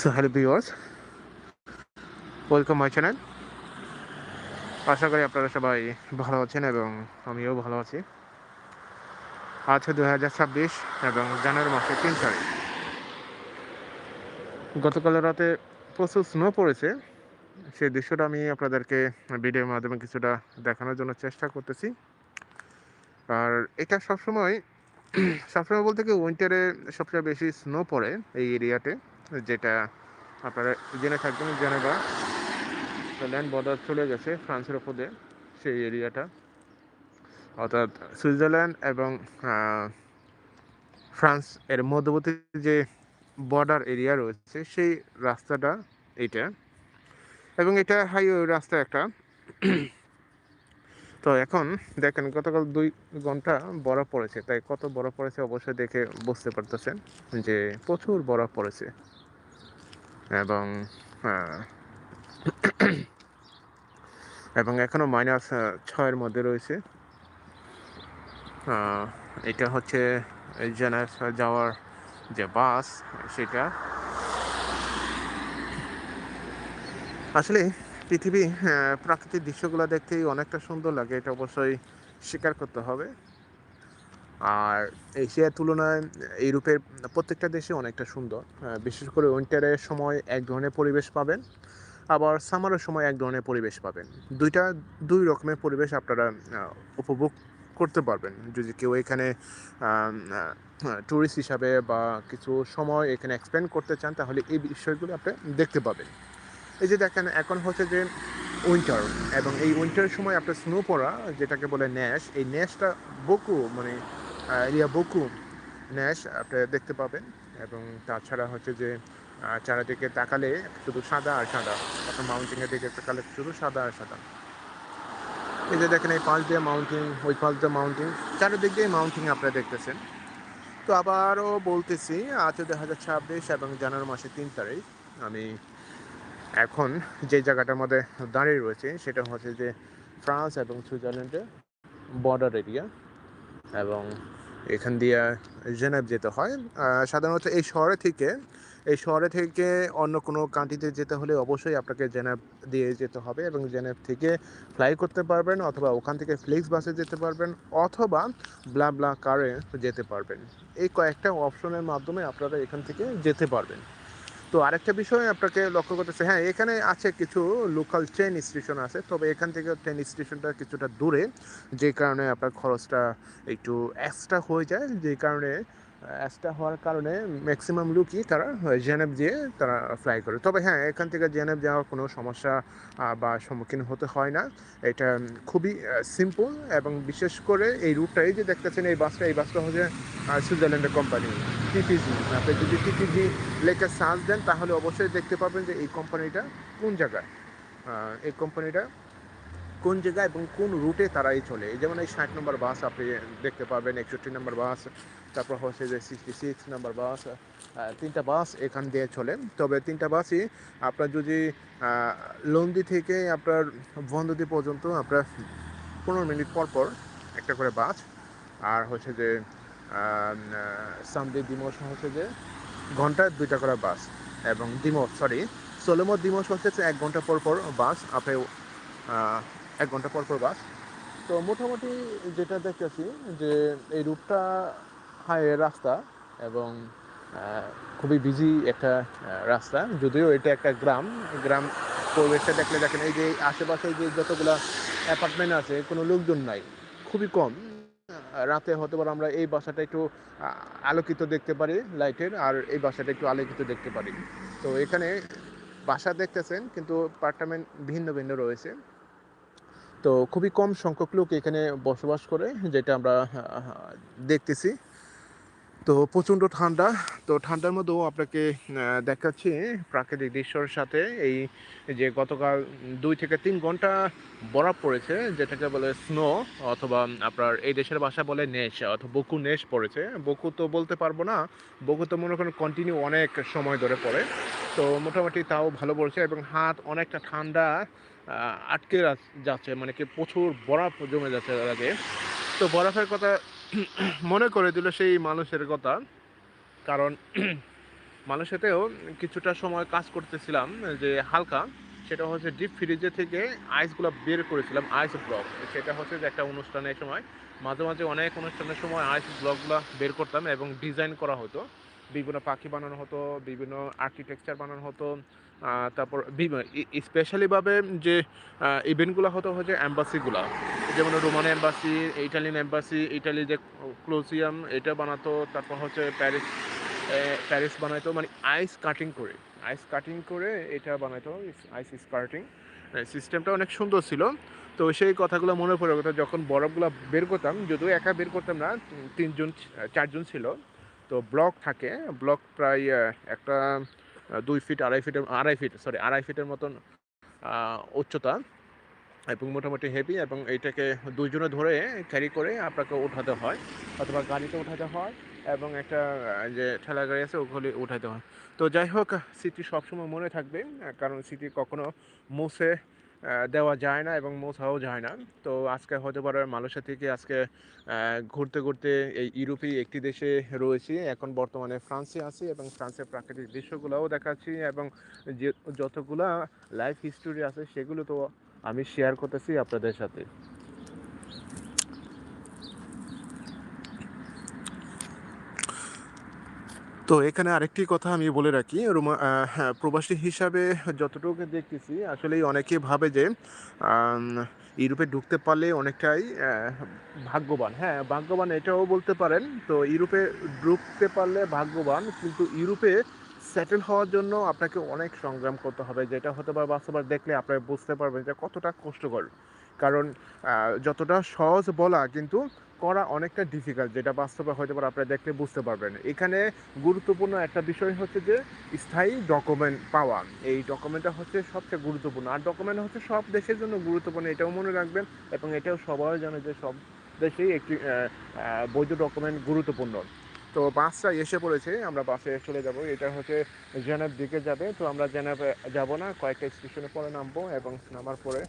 So hello viewers, welcome my channel. আশা করি আপনারা সবাই ভালো আছেন এবং আমিও ভালো আছি। আজ দু হাজার ছাব্বিশ এবং জানুয়ারি মাসের তিন তারিখ। গতকাল রাতে প্রচুর স্নো পড়েছে। সেই দৃশ্যটা আমি আপনাদেরকে ভিডিওর মাধ্যমে কিছুটা দেখানোর জন্য চেষ্টা করতেছি। আর এটা সবসময় সবসময় বলতে কি উইন্টারে সবচেয়ে বেশি স্নো পড়ে এই এরিয়াতে যেটা আপনারা জেনে থাকবেন জেনেভা ল্যান্ড বর্ডার চলে গেছে ফ্রান্সের ওপর দিয়ে, সেই এরিয়াটা। অর্থাৎ সুইজারল্যান্ড এবং ফ্রান্স এর মধ্যবর্তী যে বর্ডার এরিয়া রয়েছে, সেই রাস্তাটা এটা এবং এটা হাইওয়ে রাস্তা একটা। তো এখন দেখেন, গতকাল দুই ঘণ্টা বরফ পড়েছে। তাই কত বরফ পড়েছে অবশ্যই দেখে বুঝতে পারতেছেন যে প্রচুর বরফ পড়েছে। এবং এবং এখনও মাইনাস ছয়ের মধ্যে রয়েছে। এটা হচ্ছে জেনার যাওয়ার যে বাস সেটা। আসলে পৃথিবী প্রাকৃতিক দৃশ্যগুলো দেখতেই অনেকটা সুন্দর লাগে, এটা অবশ্যই স্বীকার করতে হবে। আর এশিয়ার তুলনায় ইউরোপের প্রত্যেকটা দেশে অনেকটা সুন্দর। বিশেষ করে উইন্টারের সময় এক ধরনের পরিবেশ পাবেন, আবার সামারের সময় এক ধরনের পরিবেশ পাবেন। দুইটা, দুই রকমের পরিবেশ আপনারা উপভোগ করতে পারবেন। যদি কেউ এখানে ট্যুরিস্ট হিসাবে বা কিছু সময় এখানে এক্সপেন্ড করতে চান, তাহলে এই বিষয়গুলো আপনি দেখতে পাবেন। এই যে দেখেন, এখন হচ্ছে যে উইন্টার এবং এই উইন্টারের সময় আপনার স্নো পড়া, যেটাকে বলে ন্যাশ এই ন্যাশটা বকু মানে এরিয়া বকু ন্যাশ আপনি দেখতে পাবেন এবং তাছাড়া হচ্ছে যে চারিদিকে তাকালে শুধু সাদা আর সাদা। আপনার মাউন্টেনের দিকে তাকালে শুধু সাদা আর সাদা। এই যে দেখেন, এই পাঁচ দিয়ে মাউন্টেন ওই পাঁচ দিয়ে মাউন্টেন চারিদিক দিয়ে মাউন্টেন আপনারা দেখতেছেন। তো আবারও বলতেছি, আজ দু হাজার ছাব্বিশ এবং জানুয়ারি মাসের তিন তারিখ। আমি এখন যে জায়গাটার মধ্যে দাঁড়িয়ে রয়েছে, সেটা হচ্ছে যে ফ্রান্স এবং সুইজারল্যান্ডের বর্ডার এরিয়া এবং এখান দিয়ে জেনেভ যেতে হয়। সাধারণত এই শহরে থেকে, এই শহরে থেকে অন্য কোনো কান্ট্রিতে যেতে হলে অবশ্যই আপনাকে জেনেভ দিয়ে যেতে হবে এবং জেনেভ থেকে ফ্লাই করতে পারবেন অথবা ওখান থেকে ফ্লিক্স বাসে যেতে পারবেন অথবা ব্লা ব্লা কারে যেতে পারবেন। এই কয়েকটা অপশনের মাধ্যমে আপনারা এখান থেকে যেতে পারবেন। তো আরেকটা বিষয় আপনাকে লক্ষ্য করতেছে। হ্যাঁ এখানে আছে কিছু লোকাল ট্রেন স্টেশন আছে, তবে এখান থেকে ট্রেন স্টেশনটা কিছুটা দূরে, যে কারণে আপনার খরচটা একটু এক্সট্রা হয়ে যায়, যে কারণে এক্সট্রা হওয়ার কারণে ম্যাক্সিমাম লোকই তারা জেনেভ দিয়ে তারা ফ্লাই করে। তবে হ্যাঁ এখান থেকে জেনেভ যাওয়ার কোনো সমস্যা বা সম্মুখীন হতে হয় না। এটা খুবই সিম্পল এবং বিশেষ করে এই রুটটা এই যে দেখতেছেন এই বাসটা এই বাসটা হচ্ছে সুইজারল্যান্ডের কোম্পানি টিটিজি আপনি যদি টিটিজি লেখে সার্চ দেন, তাহলে অবশ্যই দেখতে পাবেন যে এই কোম্পানিটা কোন জায়গায়। এই কোম্পানিটা কোন জায়গায় এবং কোন রুটে তারা এই চলে। যেমন এই ষাট নম্বর বাস আপনি দেখতে পাবেন একষট্টি নম্বর বাস তারপর হচ্ছে যে সিক্সটি সিক্স নম্বর বাস তিনটা বাস এখান দিয়ে চলে তবে তিনটা বাসই আপনার যদি লন্দি থেকে আপনার বন্দদি পর্যন্ত আপনার পনেরো মিনিট পর পর একটা করে বাস আর হচ্ছে যে সামদি দিমস হচ্ছে যে ঘন্টায় দুইটা করে বাস এবং দিমস সরি সোলোমো দিমস হচ্ছে এক ঘণ্টা পর পর বাস আপনি এক ঘণ্টা পর পর বাস। তো মোটামুটি যেটা দেখতেছি যে এই রুটটা হাই রাস্তা এবং খুবই বিজি একটা রাস্তা। যদিও এটা একটা গ্রাম গ্রাম পরিবেশটা দেখলে দেখেন এই যে আশেপাশে যে যতগুলা অ্যাপার্টমেন্ট আছে, কোনো লোকজন নাই, খুবই কম। রাতে হতে পারে আমরা এই বাসাটা একটু আলোকিত দেখতে পারি লাইটের, আর এই বাসাটা একটু আলোকিত দেখতে পারি। তো এখানে বাসা দেখতেছেন, কিন্তু অ্যাপার্টমেন্ট ভিন্ন ভিন্ন রয়েছে। তো খুবই কম সংখ্যক লোক এখানে বসবাস করে, যেটা আমরা দেখতেছি। তো প্রচণ্ড ঠান্ডা। তো ঠান্ডার মধ্যেও আপনাকে দেখাচ্ছি প্রাকৃতিক দৃশ্যর সাথে এই যে গতকাল দুই থেকে তিন ঘণ্টা বরফ পড়েছে, যেটাকে বলে স্নো অথবা আপনার এই দেশের ভাষা বলে নেশ, অথবা বকু নেশ পড়েছে। বকু তো বলতে পারব না, বকু তো মনে করেন কন্টিনিউ অনেক সময় ধরে পড়ে। তো মোটামুটি তাও ভালো পড়েছে এবং হাত অনেকটা ঠান্ডা। আটকে যাচ্ছে মানে কি প্রচুর বরফ জমে যাচ্ছে আগে। তো বরফের কথা মনে করে দিল সেই মানুষের কথা, কারণ মালয়েশিয়াতেও কিছুটা সময় কাজ করতেছিলাম, যে হালকা। সেটা হচ্ছে ডিপ ফ্রিজে থেকে আইসগুলো বের করেছিলাম আইস ব্লক সেটা হচ্ছে যে একটা অনুষ্ঠানের সময় মাঝে মাঝে অনেক অনুষ্ঠানের সময় আইস ব্লকগুলো বের করতাম এবং ডিজাইন করা হতো। বিভিন্ন পাখি বানানো হতো, বিভিন্ন আর্কিটেকচার বানানো হতো তারপর স্পেশালিভাবে যে ইভেন্টগুলো হতো হচ্ছে অ্যাম্বাসিগুলো যেমন Roman embassy Italian embassy Italy যে ক্লোজিয়াম এটা বানাতো, তারপর হচ্ছে প্যারিস প্যারিস বানাইতো মানে আইস কাটিং করে। আইস কাটিং করে এটা বানাইতো আইস স্কার্টিং সিস্টেমটা অনেক সুন্দর ছিল। তো সেই কথাগুলো মনে পড়ে গেলো যখন বরফগুলো বের করতাম, যদিও একা বের করতাম না, তিনজন, চারজন ছিল। তো ব্লক থাকে ব্লক প্রায় একটা দুই ফিট আড়াই ফিটের আড়াই ফিট সরি আড়াই ফিটের মতন উচ্চতা এবং মোটামুটি হেভি এবং এইটাকে দুইজনে ধরে ক্যারি করে আপনাকে উঠাতে হয় অথবা গাড়িতে উঠাতে হয় এবং একটা যে ঠেলা গাড়ি আছে ওগুলি উঠাতে হয়। তো যাই হোক স্মৃতি সবসময় মনে থাকবে, কারণ স্মৃতি কখনো মুছে দেওয়া যায় না এবং মোছাও যায় না। তো আজকে হতে পারে মালয়েশিয়া থেকে আজকে ঘুরতে ঘুরতে এই ইউরোপে একটি দেশে রয়েছি। এখন বর্তমানে ফ্রান্সে আছি এবং ফ্রান্সের প্রাকৃতিক দৃশ্যগুলোও দেখাচ্ছি এবং যে যতগুলা লাইফ হিস্টোরি আছে সেগুলো তো আমি শেয়ার করতেছি আপনাদের সাথে। তো এখানে আরেকটি কথা আমি বলে রাখি। রোমা হ্যাঁ, প্রবাসী হিসাবে যতটুকু দেখতেছি আসলে অনেকে ভাবে যে ইউরোপে ঢুকতে পারলে অনেকটাই ভাগ্যবান। হ্যাঁ ভাগ্যবান এটাও বলতে পারেন। তো ইউরোপে ঢুকতে পারলে ভাগ্যবান কিন্তু ইউরোপে সেটেল হওয়ার জন্য আপনাকে অনেক সংগ্রাম করতে হবে। যেটা হতে পারে বাস্তবার দেখলে আপনারা বুঝতে পারবেন যে কতটা কষ্টকর। কারণ যতটা সহজ বলা কিন্তু করা অনেকটা ডিফিকাল্ট যেটা বাস্তবে হয়তো পারে আপনারা দেখলে বুঝতে পারবেন। এখানে গুরুত্বপূর্ণ একটা বিষয় হচ্ছে যে, স্থায়ী ডকুমেন্ট পাওয়া। এই ডকুমেন্টটা হচ্ছে সবচেয়ে গুরুত্বপূর্ণ। আর ডকুমেন্ট হচ্ছে সব দেশের জন্য গুরুত্বপূর্ণ, এটাও মনে রাখবেন এবং এটাও সবাই জানে যে সব দেশেই একটি বৈধ ডকুমেন্ট গুরুত্বপূর্ণ। তো বাসটা এসে পড়েছে, আমরা বাসে চলে যাব। এটা হচ্ছে জেনেভ দিকে যাবে। তো আমরা জেনেভে যাব না, কয়েকটা স্টেশনে পরে নামবো এবং নামার পরে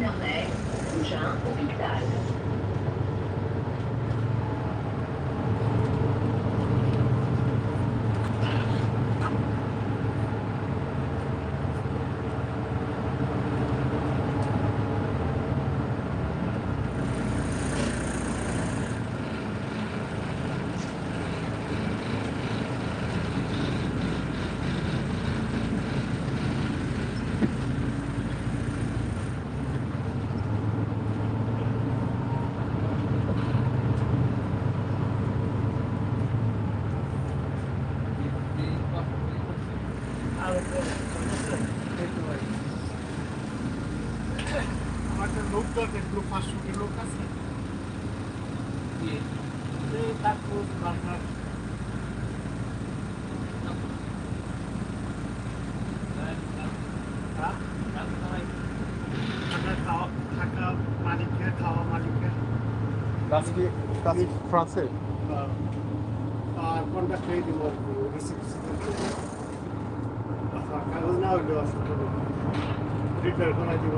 Guillermet, Mougins, Hôpital. আজকে ফ্রান্সে আহ, আর কন্ট্যাক্ট হয়ে দিব রিসিপ্ট কাগজ না হইলেও অসুবিধা রিপেয়ার করা দিব